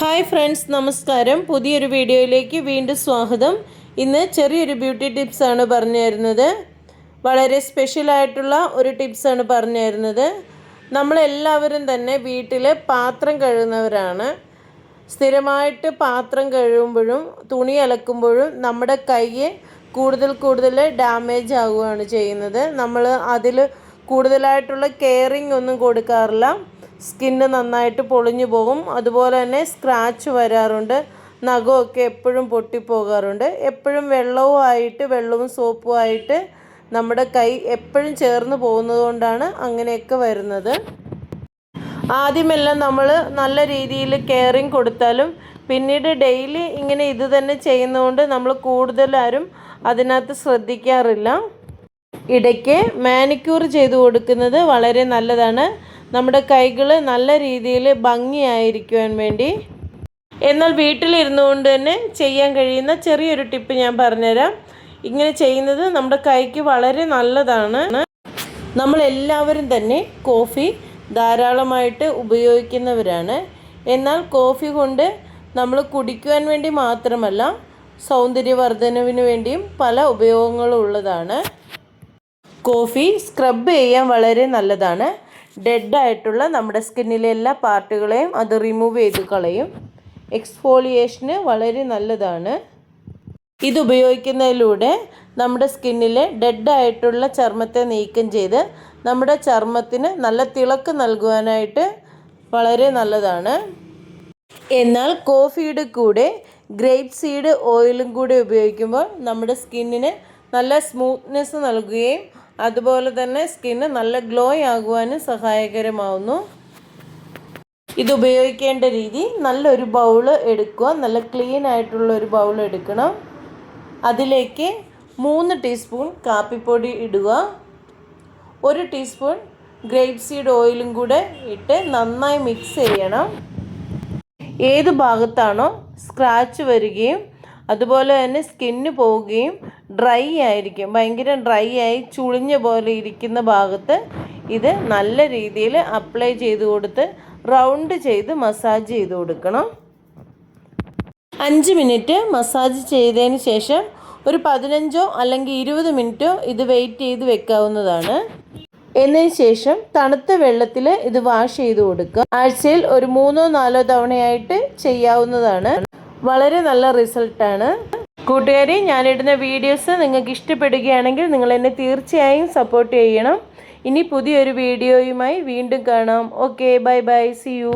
Hi friends നമസ്കാരം. പുതിയൊരു വീഡിയോയിലേക്ക് വീണ്ടും സ്വാഗതം. ഇന്ന് ചെറിയൊരു ബ്യൂട്ടി ടിപ്സാണ് പറഞ്ഞു തരുന്നത് വളരെ സ്പെഷ്യലായിട്ടുള്ള ഒരു ടിപ്സാണ് പറഞ്ഞു തരുന്നത് നമ്മളെല്ലാവരും തന്നെ വീട്ടിൽ പാത്രം കഴുകുന്നവരാണ്. സ്ഥിരമായിട്ട് പാത്രം കഴുകുമ്പോഴും തുണി അലക്കുമ്പോഴും നമ്മുടെ കൈയെ കൂടുതൽ കൂടുതൽ ഡാമേജ് ആവുകയാണ് ചെയ്യുന്നത്. നമ്മൾ അതിൽ കൂടുതലായിട്ടുള്ള കെയറിങ് ഒന്നും കൊടുക്കാറില്ല. സ്കിന്ന് നന്നായിട്ട് പൊളിഞ്ഞു പോകും. അതുപോലെ തന്നെ സ്ക്രാച്ച് വരാറുണ്ട്. നഖമൊക്കെ എപ്പോഴും പൊട്ടിപ്പോകാറുണ്ട്. എപ്പോഴും വെള്ളവും ആയിട്ട് വെള്ളവും സോപ്പും ആയിട്ട് നമ്മുടെ കൈ എപ്പോഴും ചേർന്ന് പോകുന്നത് കൊണ്ടാണ് അങ്ങനെയൊക്കെ വരുന്നത്. ആദ്യമെല്ലാം നമ്മൾ നല്ല രീതിയിൽ കെയറിങ് കൊടുത്താലും പിന്നീട് ഡെയിലി ഇങ്ങനെ ഇത് തന്നെ ചെയ്യുന്നതുകൊണ്ട് നമ്മൾ കൂടുതലാരും അതിനകത്ത് ശ്രദ്ധിക്കാറില്ല. ഇടയ്ക്ക് മാനിക്യൂർ ചെയ്ത് കൊടുക്കുന്നത് വളരെ നല്ലതാണ്. നമ്മുടെ കൈകൾ നല്ല രീതിയിൽ ഭംഗിയായിരിക്കുവാൻ വേണ്ടി. എന്നാൽ വീട്ടിലിരുന്നു കൊണ്ട് തന്നെ ചെയ്യാൻ കഴിയുന്ന ചെറിയൊരു ടിപ്പ് ഞാൻ പറഞ്ഞുതരാം. ഇങ്ങനെ ചെയ്യുന്നത് നമ്മുടെ കൈക്ക് വളരെ നല്ലതാണ്. നമ്മളെല്ലാവരും തന്നെ കോഫി ധാരാളമായിട്ട് ഉപയോഗിക്കുന്നവരാണ്. എന്നാൽ കോഫി കൊണ്ട് നമ്മൾ കുടിക്കുവാൻ വേണ്ടി മാത്രമല്ല സൗന്ദര്യവർദ്ധനവിന് വേണ്ടിയും പല ഉപയോഗങ്ങളും ഉള്ളതാണ് കോഫി സ്ക്രബ് ചെയ്യാൻ വളരെ നല്ലതാണ്. ഡെഡായിട്ടുള്ള നമ്മുടെ സ്കിന്നിലെ എല്ലാ പാർട്ടുകളെയും അത് റിമൂവ് ചെയ്ത് കളയും. എക്സ്ഫോളിയേഷന് വളരെ നല്ലതാണ്. ഇത് ഉപയോഗിക്കുന്നതിലൂടെ നമ്മുടെ സ്കിന്നിലെ ഡെഡായിട്ടുള്ള ചർമ്മത്തെ നീക്കം ചെയ്ത് നമ്മുടെ ചർമ്മത്തിന് നല്ല തിളക്ക് നൽകുവാനായിട്ട് വളരെ നല്ലതാണ്. എന്നാൽ കോഫിയുടെ കൂടെ ഗ്രേപ്പ് സീഡ് ഓയിലും കൂടെ ഉപയോഗിക്കുമ്പോൾ നമ്മുടെ സ്കിന്നിന് നല്ല സ്മൂത്ത്നെസ് നൽകുകയും അതുപോലെ തന്നെ സ്കിന്ന് നല്ല ഗ്ലോ ആകുവാനും സഹായകരമാവുന്നു. ഇത് ഉപയോഗിക്കേണ്ട രീതി നല്ലൊരു ബൗൾ എടുക്കുക. നല്ല ക്ലീൻ ആയിട്ടുള്ള ഒരു ബൗൾ എടുക്കണം. അതിലേക്ക് മൂന്ന് ടീസ്പൂൺ കാപ്പിപ്പൊടി ഇടുക. ഒരു ടീസ്പൂൺ ഗ്രേപ്പ് സീഡ് ഓയിലും കൂടെ ഇട്ട് നന്നായി മിക്സ് ചെയ്യണം. ഏത് ഭാഗത്താണോ സ്ക്രാച്ച് വരികയും അതുപോലെ തന്നെ സ്കിന്ന് പോവുകയും ഡ്രൈ ആയിരിക്കും. ഭയങ്കര ഡ്രൈ ആയി ചുളിഞ്ഞ പോലെ ഇരിക്കുന്ന ഭാഗത്ത് ഇത് നല്ല രീതിയിൽ അപ്ലൈ ചെയ്ത് കൊടുത്ത് റൗണ്ട് ചെയ്ത് മസാജ് ചെയ്ത് കൊടുക്കണം. അഞ്ച് മിനിറ്റ് മസാജ് ചെയ്തതിന് ശേഷം ഒരു പതിനഞ്ചോ അല്ലെങ്കിൽ ഇരുപത് മിനിറ്റോ ഇത് വെയിറ്റ് ചെയ്ത് വെക്കാവുന്നതാണ്. എന്നതിന് ശേഷം തണുത്ത വെള്ളത്തിൽ ഇത് വാഷ് ചെയ്ത് കൊടുക്കുക. ആഴ്ചയിൽ ഒരു മൂന്നോ നാലോ തവണയായിട്ട് ചെയ്യാവുന്നതാണ്. വളരെ നല്ല റിസൾട്ടാണ്. കൂട്ടുകാരി ഞാനിടുന്ന വീഡിയോസ് നിങ്ങൾക്ക് ഇഷ്ടപ്പെടുകയാണെങ്കിൽ നിങ്ങൾ എന്നെ തീർച്ചയായും സപ്പോർട്ട് ചെയ്യണം. ഇനി പുതിയൊരു വീഡിയോയുമായി വീണ്ടും കാണാം. Okay bye bye. See you